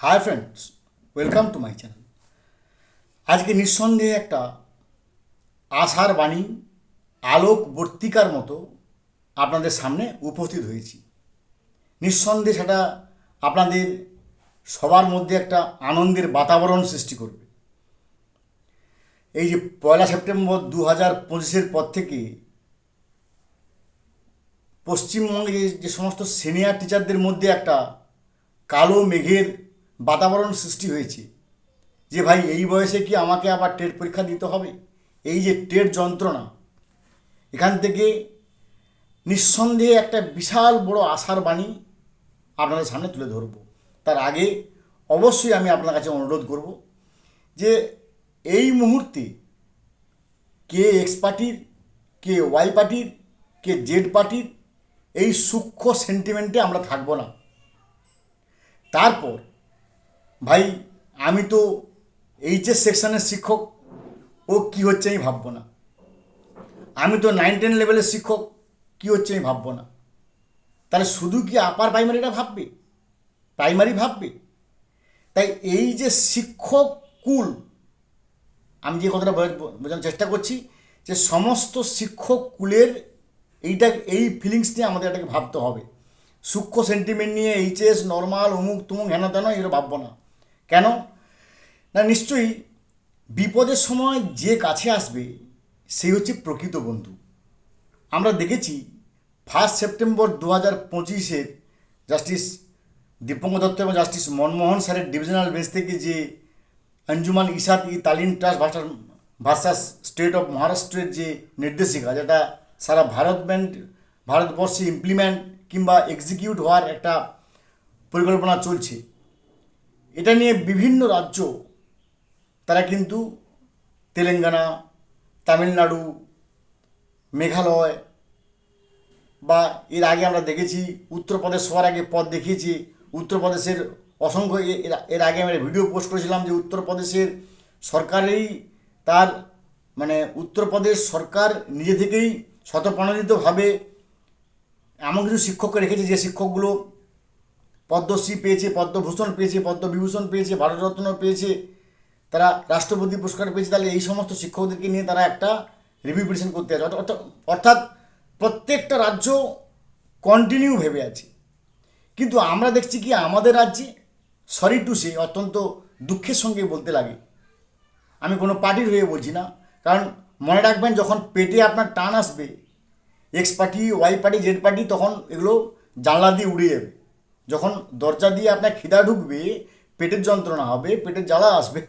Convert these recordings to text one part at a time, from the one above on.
Hi friends welcome to my channel আজকে নিঃসন্দেহে একটা আশার বাণী আলোক বর্তিকার মতো আপনাদের সামনে উপস্থিত হয়েছি। নিঃসন্দেহে সেটা আপনাদের সবার মধ্যে একটা আনন্দের বাতাবরণ সৃষ্টি করবে। এই যে পয়লা সেপ্টেম্বর দু হাজার পঁচিশের পর থেকে পশ্চিমবঙ্গে যে সমস্ত সিনিয়র টিচারদের মধ্যে একটা কালো মেঘের বাতাবরণ সৃষ্টি হয়েছে। যে ভাই, এই বয়সে কি আমাকে আবার টেট পরীক্ষা দিতে হবে? এই যে টেট যন্ত্রণা। এখান থেকে নিঃসন্দেহে একটা বিশাল বড় আশার বাণী আপনাদের সামনে তুলে ধরব। তার আগে অবশ্যই আমি আপনার কাছে অনুরোধ করব যে এই মুহূর্তে কে এক্স পার্টির, কে ওয়াই পার্টির, কে জেড পার্টির এই সূক্ষ্ম সেন্টিমেন্টে আমরা থাকব না। তারপর ভাই, আমি তো এইচএস সেকশনের শিক্ষক, ও কি হচ্ছে আমি ভাববো না। আমি তো নাইন টেন লেভেলের শিক্ষক, কি হচ্ছে আমি ভাববো না। তাহলে শুধু কি আপার প্রাইমারিটা ভাববে? প্রাইমারি ভাববে? তাই এই যে শিক্ষক কুল, আমি যে কথাটা বোঝা- বোঝানোর চেষ্টা করছি, যে সমস্ত শিক্ষক কুলের এইটা, এই ফিলিংস নিয়ে আমাদের এটাকে ভাবতে হবে। সূক্ষ্ম সেন্টিমেন্ট নিয়ে এইচএস নর্মাল অমুক তুমুক হেন তেন এগুলো ভাববো না। কেন? না, নিশ্চয়ই বিপদের সময় যে কাছে আসবে, সেই হচ্ছে প্রকৃত বন্ধু। আমরা দেখেছি ফার্স্ট সেপ্টেম্বর দু হাজার পঁচিশের জাস্টিস দীপঙ্ক দত্ত এবং জাস্টিস মনমোহন স্যারের ডিভিশনাল বেঞ্চ থেকে যে Anjuman Ishaat e Taleem trust versus versus state of মহারাষ্ট্রের যে নির্দেশিকা, যেটা সারা ভারত ব্যান্ড, ভারতবর্ষে ইমপ্লিমেন্ট কিংবা এক্সিকিউট হওয়ার একটা পরিকল্পনা চলছে। এটা নিয়ে বিভিন্ন রাজ্য, তারা কিন্তু তেলেঙ্গানা, তামিলনাড়ু, মেঘালয় বা এর আগে আমরা দেখেছি, উত্তরপ্রদেশ হওয়ার আগে পথ দেখিয়েছি, উত্তরপ্রদেশের অসংখ্য এর- আগে আমরা ভিডিও পোস্ট করেছিলাম যে উত্তরপ্রদেশের সরকারেই তার মানে উত্তরপ্রদেশ সরকার নিজে থেকেই শতপ্রণোদিতভাবে এমন কিছু শিক্ষককে রেখেছে যে শিক্ষকগুলো পদ্মশ্রী পেয়েছে, পদ্মভূষণ পেয়েছে, পদ্মবিভূষণ পেয়েছে, ভারতরত্ন পেয়েছে, তারা রাষ্ট্রপতি পুরস্কার পেয়েছে, তাহলে এই সমস্ত শিক্ষকদেরকে নিয়ে তারা একটা রিভিউ পিটিশন করতে আছে অর্থাৎ- প্রত্যেকটা রাজ্য কন্টিনিউ ভেবে আছে। কিন্তু আমরা দেখছি কি আমাদের রাজ্যে সরি টু সে অত্যন্ত দুঃখের সঙ্গে বলতে লাগে। আমি কোনো পার্টির হয়ে বলছি না, কারণ মনে রাখবেন যখন পেটে আপনার টান আসবে X party Y party Z party তখন এগুলো জানলা দিয়ে উড়ে যাবে। যখন দরজা দিয়ে আপনার খিদা ঢুকবে, পেটের যন্ত্রণা হবে, পেটের জ্বালা আসবে,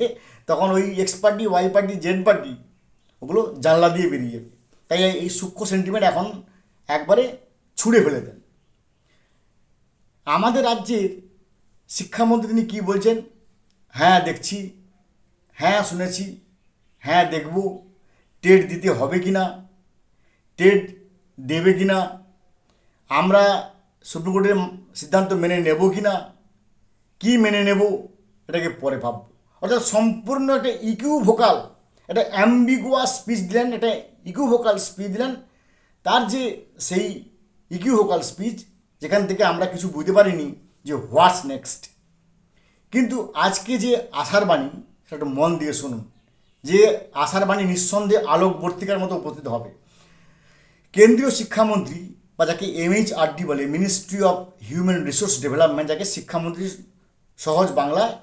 তখন ওই X party Y party Z party ওগুলো জানলা দিয়ে বেরিয়ে যাবে। তাই এই সূক্ষ্ম সেন্টিমেন্ট এখন একবারে ছুঁড়ে ফেলে দেন। আমাদের রাজ্যের শিক্ষামন্ত্রী তিনি কী বলছেন? হ্যাঁ দেখছি হ্যাঁ শুনেছি হ্যাঁ দেখব, টেট দিতে হবে কি না টেট দেবে কি না আমরা সুপ্রিম কোর্টের সিদ্ধান্ত মেনে নেব কি না? কী মেনে নেব? এটাকে পরে ভাবব। অর্থাৎ সম্পূর্ণ একটা ইকিউ ভোকাল একটা অ্যাম্বিগুয়াস স্পিচ দিলেন, একটা ইকিউ ভোকাল স্পিচ দিলেন। তার যে সেই ইকিউ ভোকাল স্পিচ যেখান থেকে আমরা কিছু বুঝতে পারিনি যে হোয়াটস নেক্সট কিন্তু আজকে যে আশার বাণী, সেটা একটু মন দিয়ে শুনুন। যে আশার বাণী নিঃসন্দেহে আলোক বর্তিকার মতো উপস্থিত হবে। কেন্দ্রীয় শিক্ষামন্ত্রী বা যাকে এমএইচআরডি বলে ministry of human resource development যাকে শিক্ষামন্ত্রী সহজ বাংলায়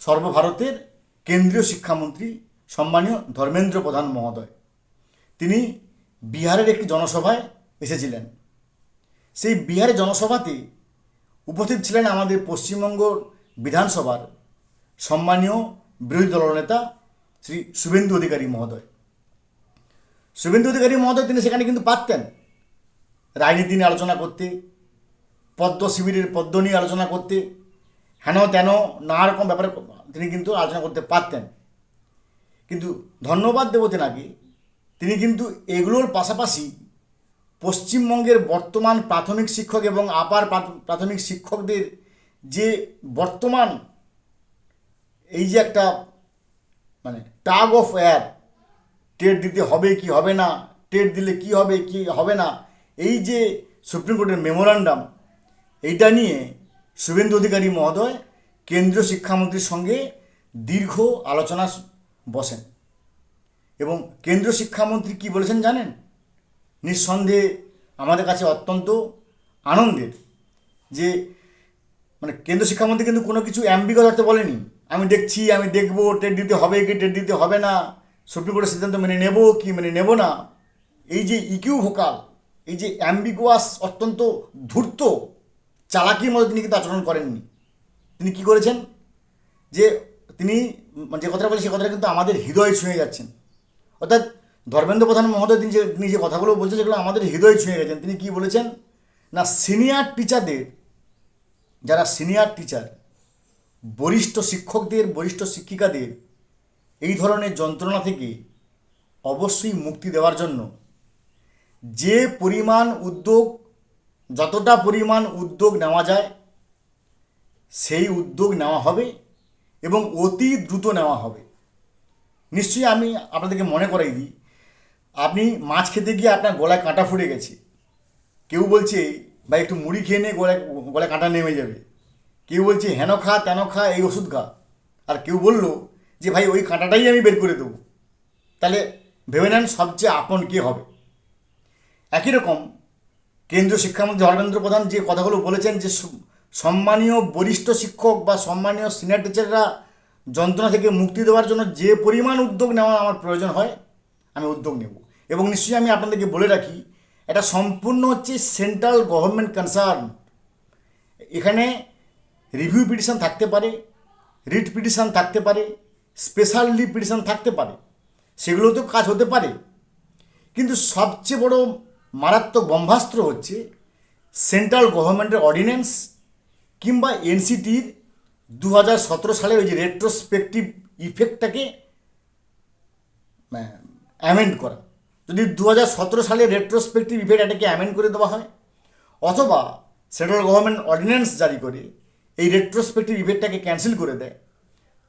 সর্বভারতের কেন্দ্রীয় শিক্ষামন্ত্রী সম্মানীয় ধর্মেন্দ্র প্রধান মহোদয়। তিনি বিহারের একটি জনসভায় এসেছিলেন। সেই বিহারের জনসভাতে উপস্থিত ছিলেন আমাদের পশ্চিমবঙ্গ বিধানসভার সম্মানীয় বিরোধী দলনেতা শ্রী শুভেন্দু অধিকারী মহোদয়। শুভেন্দু অধিকারী মহোদয় তিনি সেখানে কিন্তু পারতেন। রাজনীতি নিয়ে আলোচনা করতে, পদ্ম শিবিরের পদ্ম নিয়ে আলোচনা করতে, হেন তেন নানা রকম ব্যাপারে তিনি কিন্তু আলোচনা করতে পারতেন। কিন্তু ধন্যবাদ দেবো তেনাকে, তিনি কিন্তু এগুলোর পাশাপাশি পশ্চিমবঙ্গের বর্তমান প্রাথমিক শিক্ষক এবং আপার প্রাথমিক শিক্ষকদের যে বর্তমান এই যে একটা মানে টাগ অফ এয়ার টেট দিতে হবে কি হবে না টেট দিলে কি হবে কি হবে না এই যে সুপ্রিম কোর্টের মেমোরান্ডাম এইটা নিয়ে শুভেন্দু অধিকারী মহোদয় কেন্দ্রীয় শিক্ষামন্ত্রীর সঙ্গে দীর্ঘ আলোচনা বসেন। এবং কেন্দ্রীয় শিক্ষামন্ত্রী কি বলেছেন জানেন? নিঃসন্দেহে আমাদের কাছে অত্যন্ত আনন্দের যে মানে কেন্দ্র শিক্ষামন্ত্রী কিন্তু কোনো কিছু অ্যাম্বিগত বলেনি। আমি দেখছি, আমি দেখব, টেট দিতে হবে কি, টেট দিতে হবে না সুপ্রিম কোর্টের সিদ্ধান্ত মেনে নেব কি, মেনে নেব না। এই যে ইকিউ ভোকাল এই যে অ্যাম্বিগুয়াস অত্যন্ত ধূর্ত, চালাকির মধ্যে তিনি কিন্তু আচরণ করেননি তিনি কি করেছেন? যে তিনি মানে যে কথাটা বলে, সে কথাটা কিন্তু আমাদের হৃদয় ছুঁয়ে যাচ্ছেন। অর্থাৎ ধর্মেন্দ্র প্রধান মহোদয় তিনি যে তিনি যে কথাগুলো বলছেন, সেগুলো আমাদের হৃদয় ছুঁয়ে গেছেন। তিনি কি বলেছেন? না সিনিয়র টিচারদের যারা সিনিয়র টিচার বরিষ্ঠ শিক্ষকদের, বরিষ্ঠ শিক্ষিকাদের, এই ধরনের যন্ত্রণা থেকে অবশ্যই মুক্তি দেওয়ার জন্য যে পরিমাণ উদ্যোগ, যতটা পরিমাণ উদ্যোগ নেওয়া যায়, সেই উদ্যোগ নেওয়া হবে এবং অতি দ্রুত নেওয়া হবে। নিশ্চয়ই আমি আপনাদেরকে মনে করাই দিই, আপনি মাছ খেতে গিয়ে আপনার গলায় কাঁটা ফুটে গেছে। কেউ বলছে, ভাই, একটু মুড়ি খেয়ে নে, গলায় গলায় কাঁটা নেমে যাবে। কেউ বলছে, হেন খা, তেন খা, এই ওষুধ খা। আর কেউ বলল যে, ভাই, ওই কাঁটাটাই আমি বের করে দেবো। তাহলে ভেবে নেন সবচেয়ে আপন কে হবে। একই রকম কেন্দ্রীয় শিক্ষামন্ত্রী ধর্মেন্দ্র প্রধান যে কথাগুলো বলেছেন যে সম্মানীয় বরিষ্ঠ শিক্ষক বা সম্মানীয় সিনিয়র টিচাররা যন্ত্রণা থেকে মুক্তি দেওয়ার জন্য যে পরিমাণ উদ্যোগ নেওয়া আমার প্রয়োজন হয়, আমি উদ্যোগ নেব। এবং নিশ্চয়ই আমি আপনাদেরকে বলে রাখি, এটা সম্পূর্ণ হচ্ছে সেন্ট্রাল গভর্নমেন্ট কনসার্ন। এখানে রিভিউ পিটিশন থাকতে পারে, রিট পিটিশন থাকতে পারে, স্পেশাল লিভ পিটিশন থাকতে পারে, সেগুলোতেও কাজ হতে পারে। কিন্তু সবচেয়ে বড় মারাত্মক ব্রহ্মাস্ত্র হচ্ছে সেন্ট্রাল গভর্নমেন্টের অর্ডিন্যান্স কিংবা এনসিটির দু হাজার সতেরো সালের ওই যে রেট্রোস্পেকটিভ ইফেক্টটাকে অ্যামেন্ড করা। যদি দু হাজার সতেরো সালে রেট্রোস্পেক্টিভ ইফেক্ট এটাকে অ্যামেন্ড করে দেওয়া হয়, অথবা সেন্ট্রাল গভর্নমেন্ট অর্ডিন্যান্স জারি করে এই রেট্রোস্পেক্টিভ ইফেক্টটাকে ক্যান্সেল করে দেয়,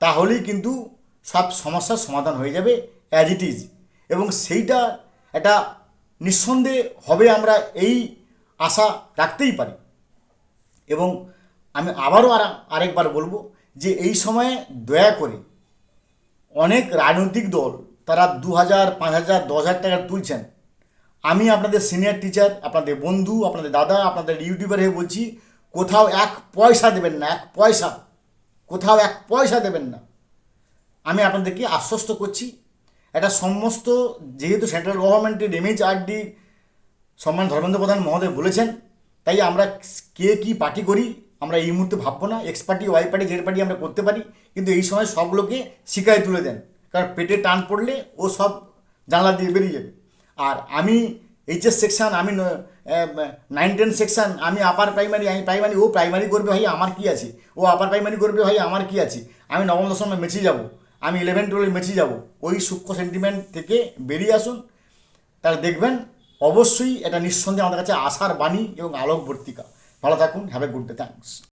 তাহলেই কিন্তু সব সমস্যার সমাধান হয়ে যাবে অ্যাজ ইট ইজ এবং সেইটা একটা নিঃসন্দেহে হবে আমরা এই আশা রাখতেই পারি। এবং আমি আবারও আর আরেকবার বলব যে এই সময়ে দয়া করে অনেক রাজনৈতিক দল, তারা দু হাজার পাঁচ হাজার দশ হাজার টাকা তুলছেন। আমি আপনাদের সিনিয়র টিচার আপনাদের বন্ধু, আপনাদের দাদা, আপনাদের ইউটিউবার হয়ে বলছি, কোথাও এক পয়সা দেবেন না, এক পয়সা, কোথাও এক পয়সা দেবেন না। আমি আপনাদেরকে আশ্বস্ত করছি এটা সমস্ত যেহেতু সেন্ট্রাল গভর্নমেন্টের এমএইচ আরডি সম্মান ধর্মেন্দ্র প্রধান মহোদয় বলেছেন, তাই আমরা কে কি পার্টি করি আমরা এই মুহূর্তে ভাববো না। X party Y party Z party আমরা করতে পারি, কিন্তু এই সময় সবগুলোকে শিকায় তুলে দেন, কারণ পেটে টান পড়লে ও সব জানলা দিয়ে বেরিয়ে যাবে। আর আমি এইচএস সেকশান আমি নাইন টেন সেকশান আমি আপার প্রাইমারি আমি প্রাইমারি ও প্রাইমারি করবে ভাই, আমার কি আছে? ও আপার প্রাইমারি করবে ভাই, আমার কি আছে? আমি নবম দশমে মেচে যাব। আমি ইলেভেন টুয়েলভে মেচে যাব। ওই সূক্ষ্ম সেন্টিমেন্ট থেকে বেরিয়ে আসুন। তাহলে দেখবেন, অবশ্যই এটা নিঃসন্দেহে আমাদের কাছে আশার বাণী এবং আলোক আলোকবর্তিকা। ভালো থাকুন have a good day thanks